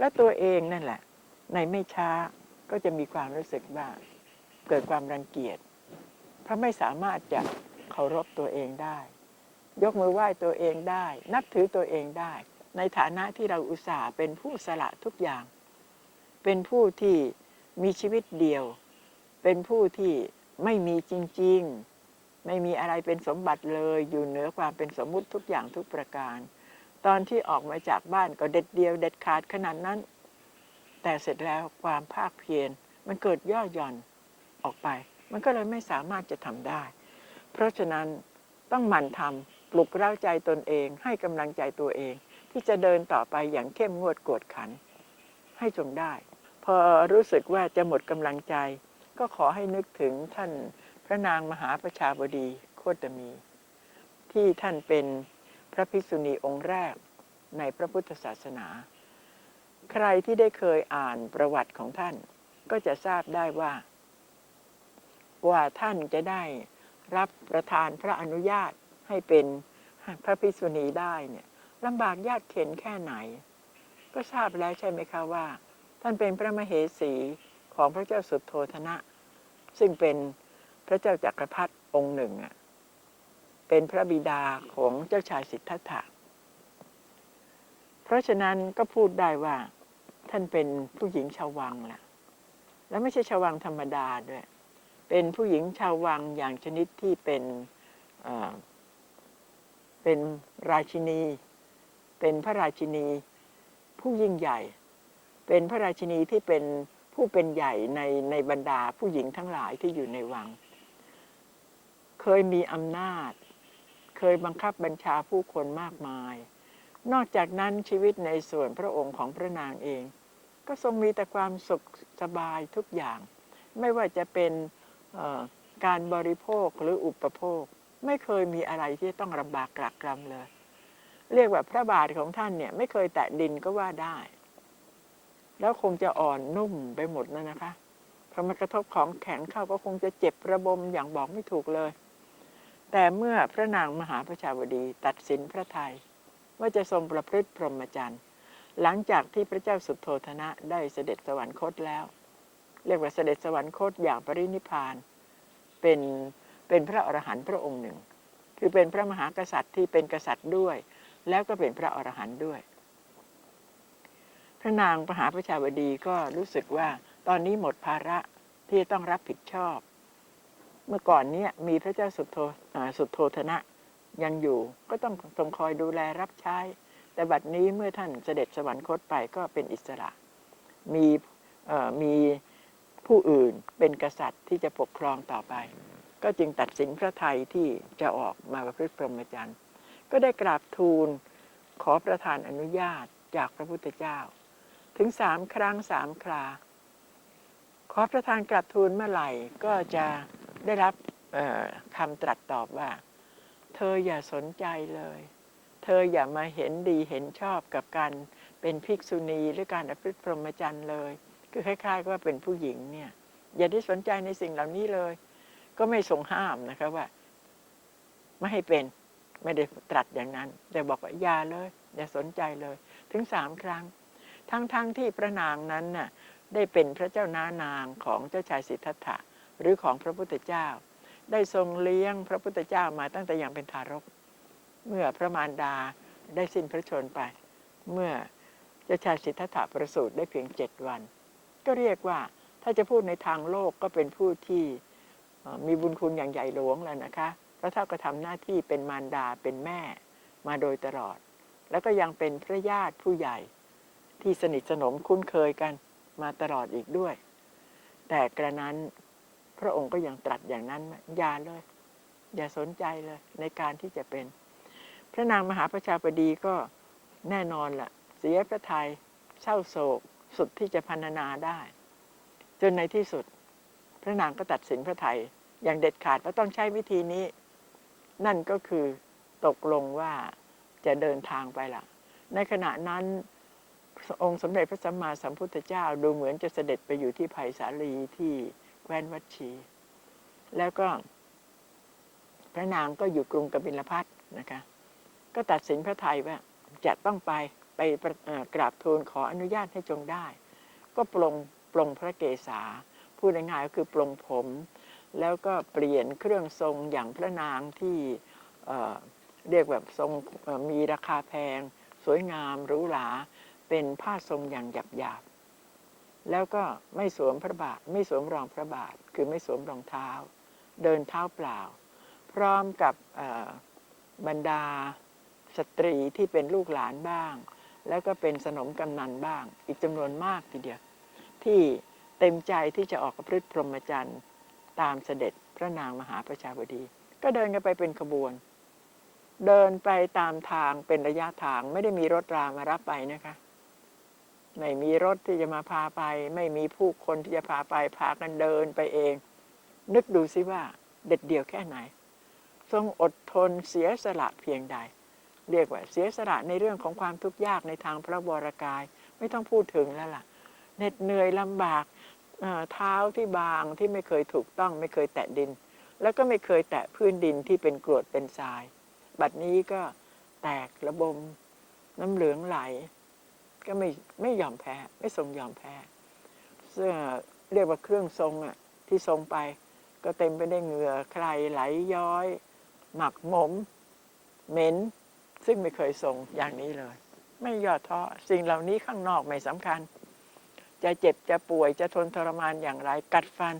และตัวเองนั่นแหละ ในไม่ช้าก็จะมีความรู้สึกว่าเกิดความรังเกียจเพราะไม่สามารถจะเคารพตัวเองได้ ยกมือไหว้ตัวเองได้ นับถือตัวเองได้ ในฐานะที่เราอุตส่าห์เป็นผู้สละทุกอย่าง เป็นผู้ที่มีชีวิตเดียว เป็นผู้ที่ไม่มีจริง ๆ ไม่มีอะไรเป็นสมบัติเลย อยู่เหนือความเป็นสมมุติทุกอย่างทุกประการ ตอนที่ออกมาจากบ้านก็เด็ดเดียวเด็ดขาดขนาดนั้น แต่เสร็จแล้วความภาคเพียรมันเกิดย่อหย่อนออกไป มันก็เลยไม่สามารถจะทำได้ เพราะฉะนั้นต้องหมั่นทำปลุกเร้าใจตนเอง ให้กำลังใจตัวเอง ที่จะเดินต่อไปอย่างเข้มงวดกวดขัน ให้จงได้ พอรู้สึกว่าจะหมดกำลังใจ ก็ขอให้นึกถึงท่านพระนางมหาประชาบดีโคตมี ที่ท่านเป็น พระภิกษุณีองค์แรกในพระพุทธศาสนา ใครที่ได้เคยอ่านประวัติของท่าน ก็จะทราบได้ว่า กว่าท่านจะได้รับประทานพระอนุญาตให้เป็นพระภิกษุณีได้เนี่ยลำบากยากเข็นแค่ไหน ก็ทราบแล้วใช่ไหมคะว่า ท่านเป็นพระมเหสีของพระเจ้าสุโทธนะ ซึ่งเป็นพระเจ้าจักรพรรดิองค์หนึ่งอะ เป็นพระบิดาของเจ้าชายสิทธัตถะ เพราะฉะนั้นก็พูดได้ว่าท่านเป็นผู้หญิงชาววังแหละและไม่ใช่ชาววังธรรมดาด้วย เป็นผู้หญิงชาววังอย่างชนิดที่เป็นเอ่อเป็นราชินี เป็นพระราชินี ผู้ยิ่งใหญ่ เป็นพระราชินีที่เป็นผู้เป็นใหญ่ในในบรรดาผู้หญิงทั้งหลายที่อยู่ในวัง เคยมีอำนาจ เคยบังคับบัญชาผู้คนมากมาย นอกจากนั้นชีวิตในส่วนพระองค์ของพระนางเอง ก็ทรงมีแต่ความสุขสบายทุกอย่าง ไม่ว่าจะเป็นการบริโภคหรืออุปโภค ไม่เคยมีอะไรที่ต้องลำบากกรักกรำเลย เรียกว่าพระบาทของท่านเนี่ยไม่เคยแตะดินก็ว่าได้ แล้วคงจะอ่อนนุ่มไปหมดนะนะคะพอมากระทบของแข็งเข้าก็คงจะเจ็บระบมอย่างบอกไม่ถูกเลย แต่เมื่อพระนางมหาประชาวดีตัดสินพระไทยว่าจะทรงประพฤติพรหมจรรย์ หลังจากที่พระเจ้าสุโธธนะได้เสด็จสวรรคตแล้ว เรียกว่าเสด็จสวรรคตอย่างปรินิพานเป็นเป็นพระอรหันต์พระองค์หนึ่ง คือเป็นพระมหากษัตริย์ที่เป็นกษัตริย์ด้วย แล้วก็เป็นพระอรหันต์ด้วย พระนางมหาประชาวดีก็รู้สึกว่าตอนนี้หมดภาระที่ต้องรับผิดชอบ เมื่อก่อนเนี้มีพระเจ้าสุดโธอ่าสุดโธธนะยังอยู่ ก็ต้องทรงคอยดูแลรับใช้ แต่บัดนี้เมื่อท่านเสด็จสวรรคตไปก็เป็นอิสระ มีมีผู้อื่นเป็นกษัตริย์ที่จะปกครองต่อไป ก็จึงตัดสินพระไทยที่จะออกมาประพฤติพรหมจรรย์ ก็ได้กราบทูลขอประทานอนุญาตจากพระพุทธเจ้า ถึงสามครั้งสามครา ขอประทานกราบทูลเมื่อไหร่ก็จะ ได้รับคำตรัสตอบว่า เธออย่าสนใจเลย เธออย่ามาเห็นดีเห็นชอบกับการเป็นภิกษุณีหรือการประพฤติพรหมจรรย์เลย คือคล้ายๆกับว่าเป็นผู้หญิงเนี่ยอย่าได้สนใจในสิ่งเหล่านี้เลย ก็ไม่ทรงห้ามนะคะว่า ไม่ให้เป็นไม่ได้ตรัสอย่างนั้น แต่บอกว่าอย่าเลย อย่าสนใจเลย ถึงสามครั้ง ทั้งๆทที่พระนางนั้นน่ะได้เป็นพระเจ้านานางของเจ้าชายสิทธัตถะ หรือของพระพุทธเจ้า ได้ทรงเลี้ยงพระพุทธเจ้ามาตั้งแต่ยังเป็นทารก เมื่อพระมารดาได้สิ้นพระชนไป เมื่อเจ้าชายสิทธัตถะประสูติได้เพียงเจ็ดวัน ก็เรียกว่าถ้าจะพูดในทางโลกก็เป็นผู้ที่มีบุญคุณอย่างใหญ่หลวงแล้วนะคะเพราะเท่าก็ทำหน้าที่เป็นมารดาเป็นแม่มาโดยตลอด แล้วก็ยังเป็นพระญาติผู้ใหญ่ที่สนิทสนมคุ้นเคยกันมาตลอดอีกด้วย แต่กระนั้น พระองค์ก็ยังตรัสอย่างนั้นอย่าเลย อย่าสนใจเลย ในการที่จะเป็น พระนางมหาประชาบดีก็แน่นอนละ่ะ เสียพระทัยเศร้าโศก สุดที่จะพรรณนาได้ จนในที่สุด พระนางก็ตัดสินพระไทยอย่างเด็ดขาดว่าต้องใช้วิธีนี้ นั่นก็คือตกลงว่าจะเดินทางไปละในขณะนั้นองค์สมเด็จพระสัมมาสัมพุทธเจ้าดูเหมือนจะเสด็จไปอยู่ที่ไผ่สาลีที่ แคว้นวัชี แล้วก็พระนางก็อยู่กรุงกบิลพัทนะคะ ก็ตัดสินพระไทยว่าจะต้องไปไปกราบทูลขออนุญาตให้จงได้ ก็ปลงปลงพระเกศาพูดง่ายๆก็คือปลงผม แล้วก็เปลี่ยนเครื่องทรงอย่างพระนางที่เเรียกแบบทรงมีราคาแพง สวยงามหรูหราเป็นผ้าทรงอย่างหยาบ แล้วก็ไม่สวมพระบาทไม่สวมรองพระบาท คือไม่สวมรองเท้า เดินเท้าเปล่า พร้อมกับบรรดาสตรีที่เป็นลูกหลานบ้าง แล้วก็เป็นสนมกำนันบ้าง อีกจำนวนมากทีเดียว ที่เต็มใจที่จะออกประพฤติพรหมจรรย์ตามเสด็จพระนางมหาประชาบดี ก็เดินกันไปเป็นขบวน เดินไปตามทางเป็นระยะทางไม่ได้มีรถรามารับไปนะคะ ไม่มีรถที่จะมาพาไป ไม่มีผู้คนที่จะพาไปพากันเดินไปเอง นึกดูสิว่าเด็ดเดี่ยวแค่ไหน ทรงอดทนเสียสละเพียงใด เรียกว่าเสียสละในเรื่องของความทุกข์ยากในทางพระวรกาย ไม่ต้องพูดถึงแล้วล่ะเหน็ดเหนื่อยลำบากเอ่อเท้าที่บางที่ไม่เคยถูกต้องไม่เคยแตะดิน แล้วก็ไม่เคยแตะพื้นดินที่เป็นกรวดเป็นทราย บัดนี้ก็แตกระบมน้ำเหลืองไหล ก็ไม่ไม่ยอมแพ้ ไม่ทรงยอมแพ้เสื้อเรียกว่าเครื่องทรงอะที่ทรงไป ก็เต็มไปได้วยเหงื่อใครไหลย้อย หมักหมม เหม็น ซึ่งไม่เคยทรงอย่างนี้เลย ไม่ย่อท้อสิ่งเหล่านี้ข้างนอกไม่สำคัญ จะเจ็บจะป่วยจะทนทรมานอย่างไรกัดฟัน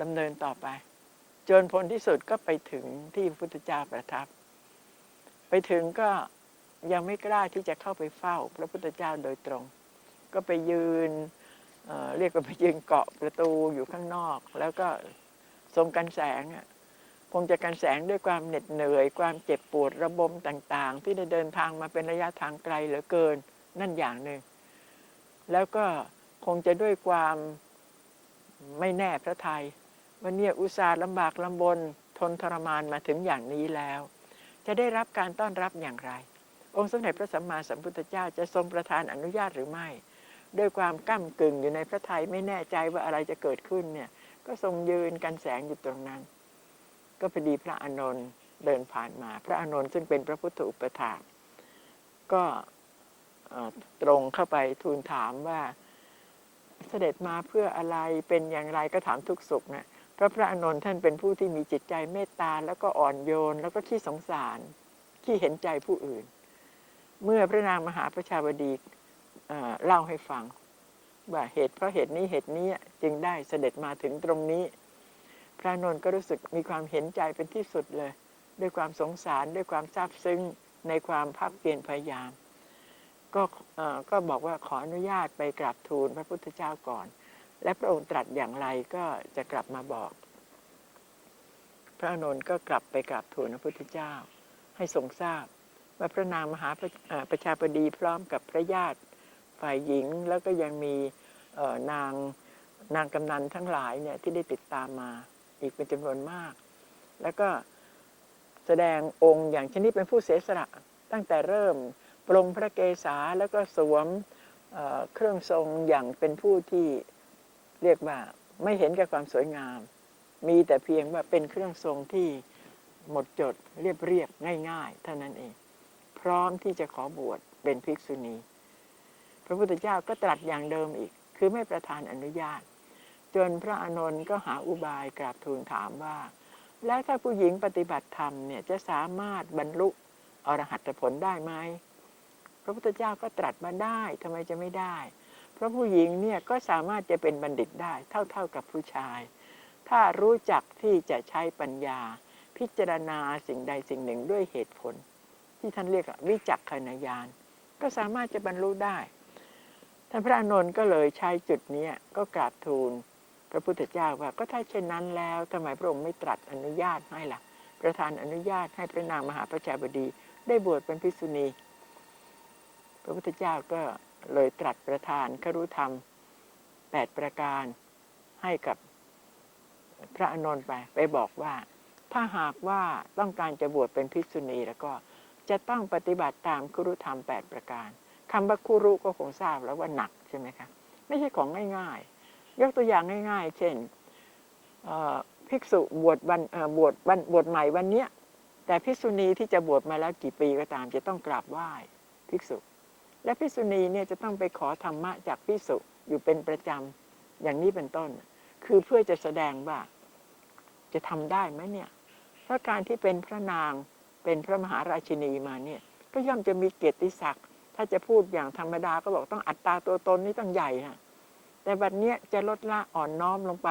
ดำเนินต่อไป จนผลที่สุดก็ไปถึงที่พระพุทธเจ้าประทับ ไปถึงก็ ยังไม่กล้าที่จะเข้าไปเฝ้า พระพุทธเจ้าโดยตรง ก็ไปยืนเเรียกว่าไปยืนเกาะประตูอยู่ข้างนอก แล้วก็ทรงกันแสงคงจะกันแสงด้วยความเหน็ดเหนื่อย ความเจ็บปวดระบมต่าง ๆ ที่ได้เดินทางมาเป็นระยะทางไกลเหลือเกินนั่นอย่างหนึ่ง แล้วก็คงจะด้วยความไม่แน่พระทัยวันนี้อุตส่าห์ลำบากลำบนทนทรมานมาถึงอย่างนี้แล้ว จะได้รับการต้อนรับอย่างไร องค์สมเด็จพระสัมมาสัมพุทธเจ้าจะทรงประทานอนุญาตหรือไม่ ด้วยความก้ากึ่งอยู่ในพระทัยไม่แน่ใจว่าอะไรจะเกิดขึ้นเนี่ยก็ทรงยืนกันแสงอยู่ตรงนั้น ก็พอดีพระอานนท์เดินผ่านมา พระอานนท์ซึ่งเป็นพระพุทธอุปถาก็ตรงเข้าไปทูลถามว่าเสด็จมาเพื่ออะไรเป็นอย่างไรก็ถามทุกสุขนะพระพระอานนท์ท่านเป็นผู้ที่มีจิตใจเมตตาแล้วก็อ่อนโยน แล้วก็ขี้สงสารขี้เห็นใจผู้อื่น เมื่อพระนางมหาประชาบดีเล่าให้ฟัง ว่าเหตุเพราะเหตุนี้เหตุนี้จึงได้เสด็จมาถึงตรงนี้ พระนนท์ก็รู้สึกมีความเห็นใจเป็นที่สุดเลย ด้วยความสงสารด้วยความซาบซึ้งในความภาคเพียรพยายาม ก็ก็บอกว่าขออนุญาตไปกราบทูลพระพุทธเจ้าก่อน และพระองค์ตรัสอย่างไรก็จะกลับมาบอก พระนนท์ก็กลับไปกราบทูลพระพุทธเจ้า ให้ทรงทราบ ว่าพระนางมหาประชาบดีพร้อมกับพระญาติฝ่ายหญิง แล้วก็ยังมีนางนางกำนันทั้งหลายเนี่ยที่ได้ติดตามมาอีกเป็นจำนวนมาก แล้วก็แสดงองค์อย่างชนิดเป็นผู้เสียสละตั้งแต่เริ่มปรงพระเกศาแล้วก็สวมเเครื่องทรงอย่างเป็นผู้ที่เรียกว่าไม่เห็นแก่ความสวยงาม มีแต่เพียงว่าเป็นเครื่องทรงที่หมดจดเรียบเรียบง่าย ๆ เท่านั้นเอง ร้อมที่จะขอบวชเป็นภิกษุณี พระพุทธเจ้าก็ตรัสอย่างเดิมอีก คือไม่ประทานอนุญาต จนพระอานนท์ก็หาอุบายกราบทูลถามว่า แล้วถ้าผู้หญิงปฏิบัติธรรมเนี่ยจะสามารถบรรลุอรหัตผลได้ไหมพระพุทธเจ้าก็ตรัสมาได้ทำไมจะไม่ได้เพราะผู้หญิงเนี่ยก็สามารถจะเป็นบัณฑิตได้เท่า ๆกับผู้ชาย ถ้ารู้จักที่จะใช้ปัญญา พิจารณาสิ่งใดสิ่งหนึ่งด้วยเหตุผล ที่ท่านเรียกวิจักขณญาณก็สามารถจะบรรลุได้ท่านพระอานนท์ก็เลยใช้จุดนี้ก็กราบทูลพระพุทธเจ้าว่าก็ถ้าเช่นนั้นแล้วทำไมพระองค์ไม่ตรัสอนุญาตให้ล่ะ ประทานอนุญาตให้พระนางมหาประชาบดี ได้บวชเป็นภิกษุณี พระพุทธเจ้าก็เลยตรัสประทานครุธรรมแปดประการให้กับพระอานนท์ไปไปบอกว่า ถ้าหากว่าต้องการจะบวชเป็นภิกษุณีแล้วก็ จะต้องปฏิบัติตามครุธรรมแปดประการคำว่าคุรุก็คงทราบแล้วว่าหนักใช่ไหมคะไม่ใช่ของง่ายๆ ยกตัวอย่างง่าย ๆ เช่นภิกษุบวชวันบวชวันบวชใหม่วันเนี้ยแต่ภิกษุณีที่จะบวชมาแล้วกี่ปีก็ตาม จะต้องกราบไหว้ภิกษุ และพิสุณีเนี่ยจะต้องไปขอธรรมะจากพิสุอยู่เป็นประจำอย่างนี้เป็นต้น คือเพื่อจะแสดงว่าจะทำได้ไหมเนี่ยเพราะการที่เป็นพระนาง เป็นพระมหาราชินีมาเนี่ยก็ย่อมจะมีเกียรติศักดิ์ถ้าจะพูดอย่างธรรมดาก็บอกต้องอัตตาตัวตนนี่ต้องใหญ่ฮะแต่บัดเนี้ยจะลดละอ่อนน้อมลงไป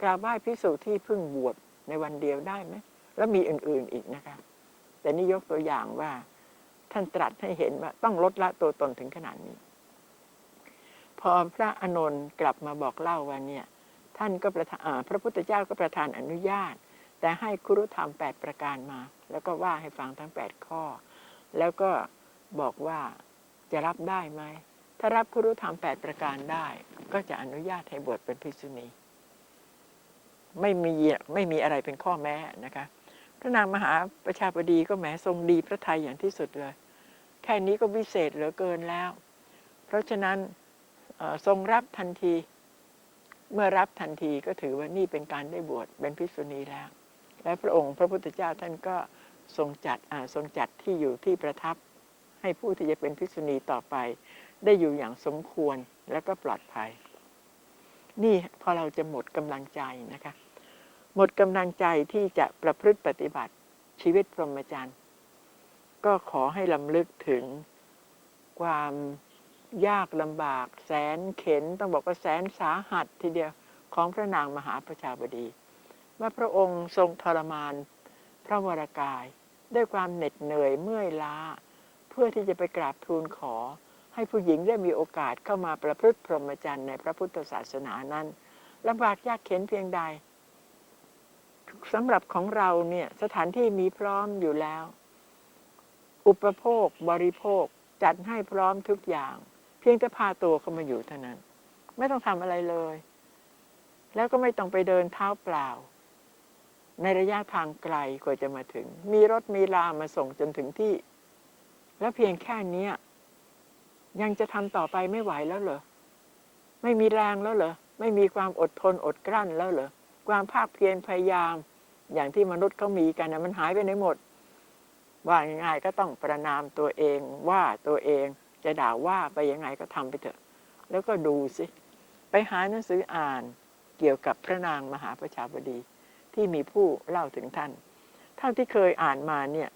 กราบไหว้พิสุที่เพิ่งบวชในวันเดียวได้ไหมแล้วมีอื่นๆอีกนะคะ แต่นี่ยกตัวอย่างว่าท่านตรัสให้เห็นว่าต้องลดละตัวตนถึงขนาดนี้ พอพระอานนท์กลับมาบอกเล่าว่าเนี่ย ท่านก็ประทานพระพุทธเจ้าก็ประทานอนุญาต แต่ให้ครุธรรมแปดประการมา แล้วก็ว่าให้ฟังทั้งแปดข้อ แล้วก็บอกว่าจะรับได้ไหม ถ้ารับครุธรรมแปดประการได้ ก็จะอนุญาตให้บวชเป็นภิกษุณี ไม่มีไม่มีอะไรเป็นข้อแม้นะคะ พระนางมหาประชาบดีก็แหมทรงดีพระทัยอย่างที่สุดเลย แค่นี้ก็วิเศษเหลือเกินแล้ว เพราะฉะนั้นทรงรับทันที เมื่อรับทันทีก็ถือว่านี่เป็นการได้บวชเป็นภิกษุณีแล้ว และพระองค์พระพุทธเจ้าท่านก็ทรงจัดทรงจัดที่อยู่ที่ประทับ ให้ผู้ที่จะเป็นภิกษุณีต่อไป ได้อยู่อย่างสมควรและก็ปลอดภัย นี่พอเราจะหมดกำลังใจนะคะ หมดกำลังใจที่จะประพฤติปฏิบัติชีวิตพรหมจรรย์ก็ขอให้ลำลึกถึงความยากลำบาก แสนเข็น ต้องบอกว่าแสนสาหัสทีเดียวของพระนางมหาประชาบดี ว่าพระองค์ทรงทรมาน พระวรากาย ด้วยความเหน็ดเหนื่อยเมื่อยล้า เพื่อที่จะไปกราบทูลขอ ให้ผู้หญิงได้มีโอกาสเข้ามาประพฤติพรหมจรรย์ในพระพุทธศาสนานั้นลำบากยากเข็นเพียงใดสำหรับของเราเนี่ยสถานที่มีพร้อมอยู่แล้ว อุปโภคบริโภคจัดให้พร้อมทุกอย่าง เพียงแต่พาตัวเข้ามาอยู่เท่านั้น ไม่ต้องทำอะไรเลย แล้วก็ไม่ต้องไปเดินเท้าเปล่า ในระยะทางไกลกว่าจะมาถึง มีรถมีลามาส่งจนถึงที่ แล้วเพียงแค่เนี้ยยังจะทำต่อไปไม่ไหวแล้วเหรอ ไม่มีแรงแล้วเหรอ ไม่มีความอดทนอดกลั้นแล้วเหรอ ความภาคเพียรพยายาม อย่างที่มนุษย์เขามีกันนะมันหายไปไหนหมด ว่าง่ายๆก็ต้องประนามตัวเองว่าตัวเองจะด่าว่าไปยังไงก็ทำไปเถอะ แล้วก็ดูสิ ไปหาหนังสืออ่านเกี่ยวกับพระนางมหาประชาบดี ที่มีผู้เล่าถึงท่าน เท่าที่เคยอ่านมาเนี่ย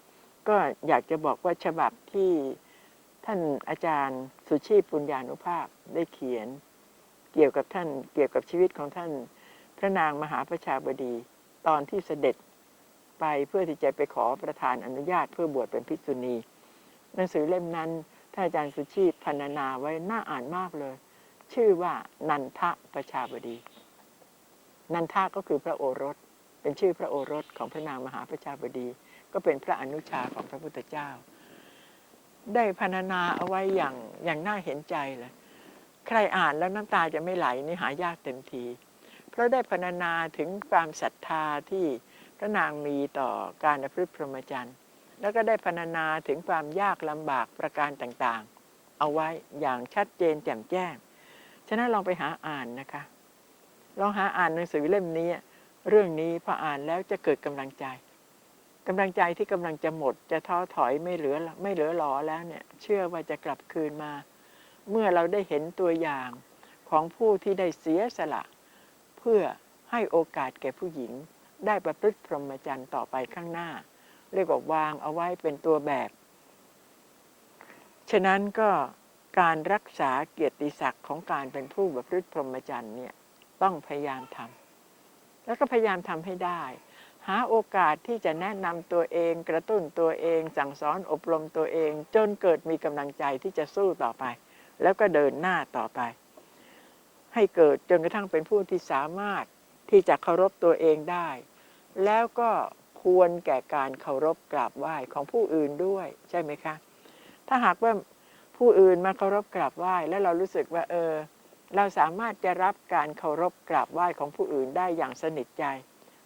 ก็อยากจะบอกว่าฉบับที่ท่านอาจารย์สุชีพปุญญานุภาพได้เขียน เกี่ยวกับท่านเกี่ยวกับชีวิตของท่าน พระนางมหาประชาบดีตอนที่เสด็จไปเพื่อที่จะไปขอประทานอนุญาตเพื่อบวชเป็นภิกษุณี หนังสือเล่มนั้นท่านอาจารย์สุชีพพรรณนาไว้น่าอ่านมากเลย ชื่อว่านันทะประชาบดี นันทะก็คือพระโอรส เป็นชื่อพระโอรสของพระนางมหาประชาบดี ก็เป็นพระอนุชาของพระพุทธเจ้า ได้พรรณนาเอาไว้อย่างอย่างน่าเห็นใจเลยใครอ่านแล้วน้ำตาจะไม่ไหลนี่หายากเต็มที เพราะได้พรรณนาถึงความศรัทธาที่พระนางมีต่อการประพฤติพรหมจรรย์ แล้วก็ได้พรรณนาถึงความยากลำบากประการต่างๆ เอาไว้อย่างชัดเจนแจ่มแจ้ง ฉะนั้นลองไปหาอ่านนะคะ ลองหาอ่านหนังสือเล่มนี้ เรื่องนี้พออ่านแล้วจะเกิดกำลังใจกำลังใจที่กำลังจะหมด จะท้อถอยไม่เหลือไม่เหลือหลอแล้วเนี่ย เชื่อว่าจะกลับคืนมา เมื่อเราได้เห็นตัวอย่างของผู้ที่ได้เสียสละ เพื่อให้โอกาสแก่ผู้หญิง ได้ประพฤติพรหมจรรย์ต่อไปข้างหน้า เรียกว่าวางเอาไว้เป็นตัวแบบ ฉะนั้นก็การรักษาเกียรติศักดิ์ของการเป็นผู้ประพฤติพรหมจรรย์เนี่ยต้องพยายามทำ แล้วก็พยายามทำให้ได้ หาโอกาสที่จะแนะนำตัวเอง กระตุ้นตัวเอง สั่งสอนอบรมตัวเอง จนเกิดมีกำลังใจที่จะสู้ต่อไป แล้วก็เดินหน้าต่อไป ให้เกิดจนกระทั่งเป็นผู้ที่สามารถที่จะเคารพตัวเองได้ แล้วก็ควรแก่การเคารพกราบไหว้ของผู้อื่นด้วยใช่ไหมคะ ถ้าหากว่าผู้อื่นมาเคารพกราบไหว้แล้วเรารู้สึกว่าเออ เราสามารถจะรับการเคารพกราบไหว้ของผู้อื่นได้อย่างสนิทใจ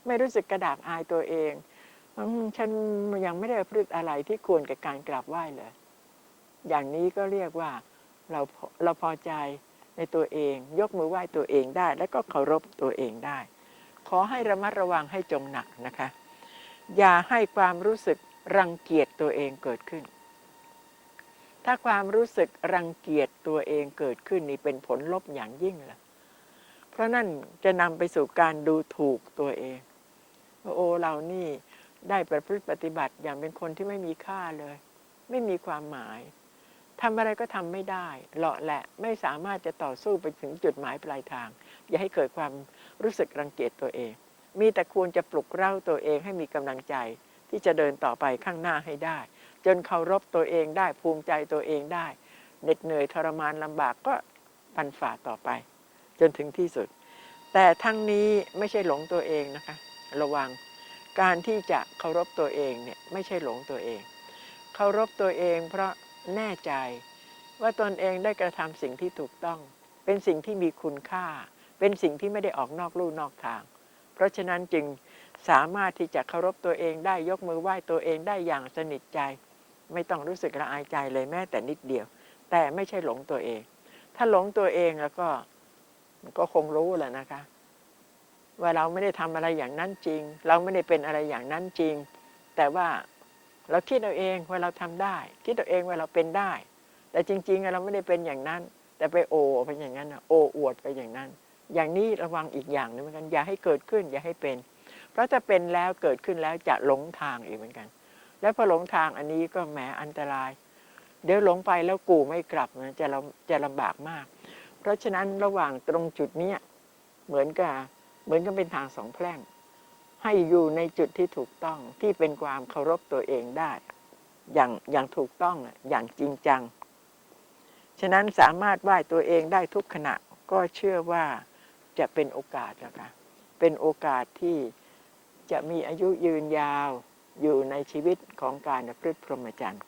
ไม่รู้สึกกระดากอายตัวเองฉันยังไม่ได้ประพฤติอะไรที่ควรแก่การกราบไหว้เลย อย่างนี้ก็เรียกว่าเราเราพอใจในตัวเอง ยกมือไหว้ตัวเองได้ แล้วก็เคารพตัวเองได้ ขอให้ระมัดระวังให้จงหนักนะคะ อย่าให้ความรู้สึกรังเกียจตัวเองเกิดขึ้น ถ้าความรู้สึกรังเกียจตัวเองเกิดขึ้นนี่เป็นผลลบอย่างยิ่งเลยเพราะนั่นจะนำไปสู่การดูถูกตัวเองว่าโอ้เรานี่ได้ประพฤติปฏิบัติอย่างเป็นคนที่ไม่มีค่าเลย ไม่มีความหมายทำอะไรก็ทำไม่ได้เลาะแหละไม่สามารถจะต่อสู้ไปถึงจุดหมายปลายทาง อย่าให้เกิดความรู้สึกรังเกียจตัวเอง มีแต่ควรจะปลุกเร้าตัวเองให้มีกำลังใจที่จะเดินต่อไปข้างหน้าให้ได้ จนเคารพตัวเองได้ภูมิใจตัวเองได้เหน็ดเหนื่อยทรมานลำบากก็ปันฝ่าต่อไป จนถึงที่สุด แต่ทั้งนี้ไม่ใช่หลงตัวเองนะคะ ระวังการที่จะเคารพตัวเองเนี่ยไม่ใช่หลงตัวเอง เคารพตัวเองเพราะแน่ใจว่าตนเองได้กระทำสิ่งที่ถูกต้อง เป็นสิ่งที่มีคุณค่า เป็นสิ่งที่ไม่ได้ออกนอกลู่นอกทาง เพราะฉะนั้นจึงสามารถที่จะเคารพตัวเองได้ยกมือไหว้ตัวเองได้อย่างสนิทใจ ไม่ต้องรู้สึกละอายใจเลยแม้แต่นิดเดียว แต่ไม่ใช่หลงตัวเอง ถ้าหลงตัวเองแล้วก็ก็คงรู้แหละนะคะ ว่าเราไม่ได้ทำอะไรอย่างนั้นจริง เราไม่ได้เป็นอะไรอย่างนั้นจริง แต่ว่าเราคิดเอาเองว่าเราทำได้คิดเอาเองว่าเราเป็นได้ แต่จริง ๆ เราไม่ได้เป็นอย่างนั้น แต่ไปโอไปอย่างนั้นนะโออวดไปอย่างนั้น อย่างนี้ระวังอีกอย่างหนึงเหมือนกันอย่าให้เกิดขึ้น อย่าให้เป็น เพราะถ้าเป็นแล้วเกิดขึ้นแล้วจะหลงทางอีกเหมือนกัน แล้วพอหลงทางอันนี้ก็แหมอันตราย เดี๋ยวหลงไปแล้วกูไม่กลับนะจะลำจะลำบากมาก เพราะฉะนั้นระหว่างตรงจุดเนี้ยเหมือนกับเหมือนกับเป็นทางสองแพร่ง ให้อยู่ในจุดที่ถูกต้องที่เป็นความเคารพตัวเองได้ อย่างอย่างถูกต้องอะอย่างจริงจัง ฉะนั้นสามารถไหว้ตัวเองได้ทุกขณะก็เชื่อว่าจะเป็นโอกาสนะคะเป็นโอกาสที่จะมีอายุยืนยาว อยู่ในชีวิตของการประพฤติพรหมจรรย์